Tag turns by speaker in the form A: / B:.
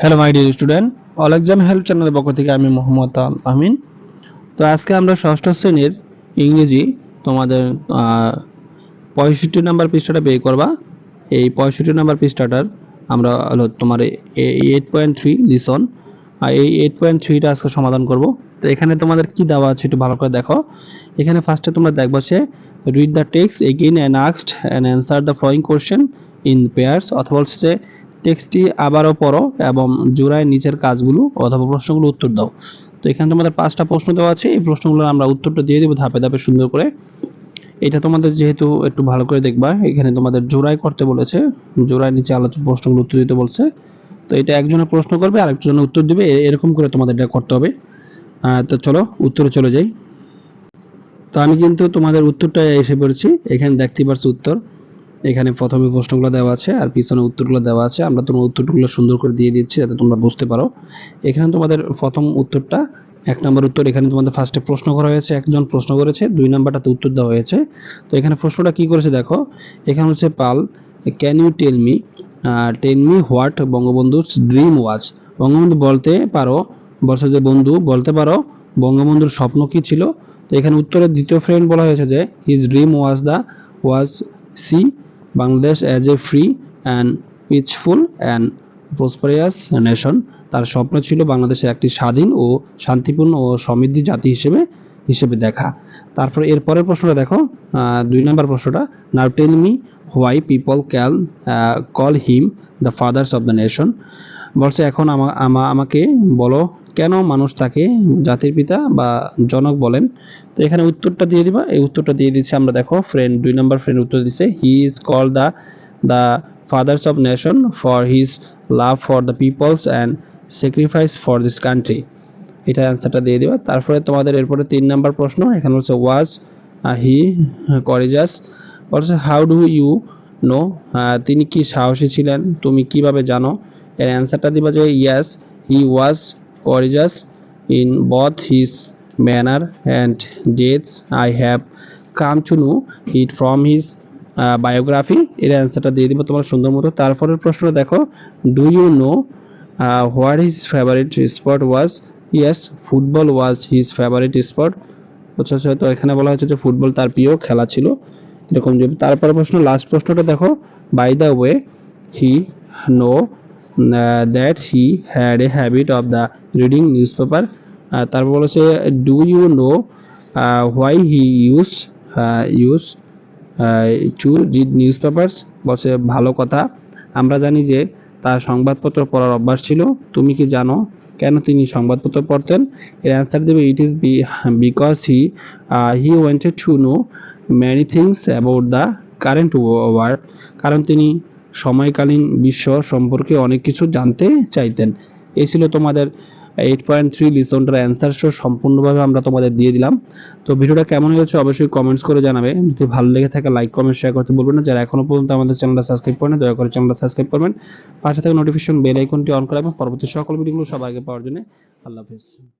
A: Hello my dear student all exam help চ্যানেলের পক্ষ থেকে আমি মোহাম্মদ আমিন। তো আজকে আমরা ষষ্ঠ শ্রেণির ইংরেজি তোমাদের পঁয়ষট্টি নাম্বার পৃষ্ঠাটা বের করবা। এই পঁয়ষট্টি নাম্বার পৃষ্ঠাটার আমরা হলো তোমার এইট পয়েন্ট থ্রি লিসন আর এই এইট পয়েন্ট থ্রিটা আজকে সমাধান করব। তো এখানে তোমাদের কি দেওয়া আছে একটু ভালো করে দেখো। এখানে ফার্স্টে তোমরা দেখবা সে read the text again and asked and answer the following question in pairs অথবা যে টেক্সটটি আবারও পড়ো এবং জোড়ায় নিচের কাজগুলো অথবা প্রশ্নগুলো উত্তর দাও। তো এখানে তোমাদের পাঁচটা প্রশ্ন দেওয়া আছে। এই প্রশ্নগুলো আমরা উত্তরটা দিয়ে দেবো ধাপে ধাপে সুন্দর করে। এটা তোমাদের যেহেতু একটু ভালো করে দেখবা, এখানে তোমাদের জোড়ায় করতে বলেছে, জোড়ায় নিচে আলোচনা প্রশ্নগুলো উত্তর দিতে বলছে। তো এটা একজনের প্রশ্ন করবে আর একজনের উত্তর দিবে এরকম করে তোমাদের এটা করতে হবে। তো চলো, উত্তরে চলে যাই। তো আমি কিন্তু তোমাদের উত্তরটা এসে পড়েছি, এখানে দেখতে পাচ্ছ উত্তর। এখানে প্রথমে প্রশ্নগুলো দেওয়া আছে আর পিছনে উত্তরগুলো দেওয়া আছে। আমরা তোমার উত্তরগুলো সুন্দর করে দিয়ে দিচ্ছি যাতে তোমরা বুঝতে পারো। এখানে তোমাদের প্রথম উত্তরটা, এক নম্বর উত্তর, এখানে তোমাদের ফার্স্টে প্রশ্ন করা হয়েছে, একজন প্রশ্ন করেছে, দুই নাম্বারটাতে উত্তর দেওয়া হয়েছে। তো এখানে প্রশ্নটা কি করেছে দেখো, এখানে হচ্ছে pal can you tell me tell me what বঙ্গবন্ধুর ড্রিম ওয়াজ বঙ্গবন্ধু বলতে পারো, বলছে যে বন্ধু, বলতে পারো, বঙ্গবন্ধুর স্বপ্ন কি ছিল? তো এখানে উত্তরের দ্বিতীয় ফ্রেন্ড বলা হয়েছে যে his dream was the was see Bangladesh as a free and peaceful and prosperous nation তার স্বপ্ন ছিল বাংলাদেশে একটি স্বাধীন ও শান্তিপূর্ণ ও সমৃদ্ধি জাতি হিসেবে হিসেবে দেখা। তারপর এর পরের প্রশ্নটা দেখো। দুই নম্বর প্রশ্নটা now tell me why people call call him the fathers of the nation বলছে, এখন আমা- আমা- আমাকে বলো কেন মানুষ তাকে জাতির পিতা বা জনক বলেন? তো এখানে উত্তরটা দিয়ে দিবা। এই উত্তরটা দিয়ে দিচ্ছি আমরা, দেখো ফ্রেন্ড দুই নাম্বার ফ্রেন্ড উত্তর দিচ্ছে he is call the the fathers of nation for his love for the peoples and sacrifice for this country এটা অ্যান্সারটা দিয়ে দিবা। তারপরে তোমাদের এরপরে তিন নম্বর প্রশ্ন, এখানে হচ্ছে ওয়াজ হি করেজাস বলছে হাউ ডু ইউ নো তিনি কি সাহসী ছিলেন? তুমি কীভাবে জানো? এর অ্যান্সারটা দিবা যে yes he was courageous in both his manner and deeds. I have come to know it from his uh, biography. এর অ্যান্সারটা দিয়ে দিব তোমার সুন্দর মতো তারপরের প্রশ্ন দেখো do you know what his favourite spot was yes football was his favourite spot বুঝছ তো এখানে বলা হচ্ছে যে ফুটবল তার প্রিয় খেলা ছিল এরকম যে তারপরে প্রশ্ন লাস্ট প্রশ্নটা দেখো by the way he know that he had a habit of the reading newspaper তারপর বলেছে do you know why he use use to read newspapers বলছে, ভালো কথা। আমরা জানি যে তার সংবাদপত্র পড়ার অভ্যাস ছিল। তুমি কি জানো কেন তিনি সংবাদপত্র পড়তেন? এর অ্যান্সার দেবে it is be because he he wanted to know many things about the current world কারণ তিনি সময়কালীন বিশ্ব সম্পর্কে অনেক কিছু জানতে চাইতেন। এই ছিল তোমাদের এইট পয়েন্ট থ্রি লিসনটার অ্যান্সার সহ সম্পূর্ণভাবে আমরা তোমাদের দিয়ে দিলাম। তো ভিডিওটা কেমন হয়েছে অবশ্যই কমেন্টস করে জানাবে। যদি ভালো লেগে থাকে লাইক কমেন্ট শেয়ার করতে বলবেন না। যারা এখনও পর্যন্ত আমাদের চ্যানেলটা সাবস্ক্রাইব করেন দয়া করে চ্যানেলটা সাবস্ক্রাইব করবেন। পাশে থাকা নোটিফিকেশন বেল আইকনটি অন করে এবং পরবর্তী সকল ভিডিওগুলো সবার আগে পাওয়ার জন্য আল্লাহ হাফেজ।